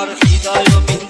আমার হৃদয় বিন্দু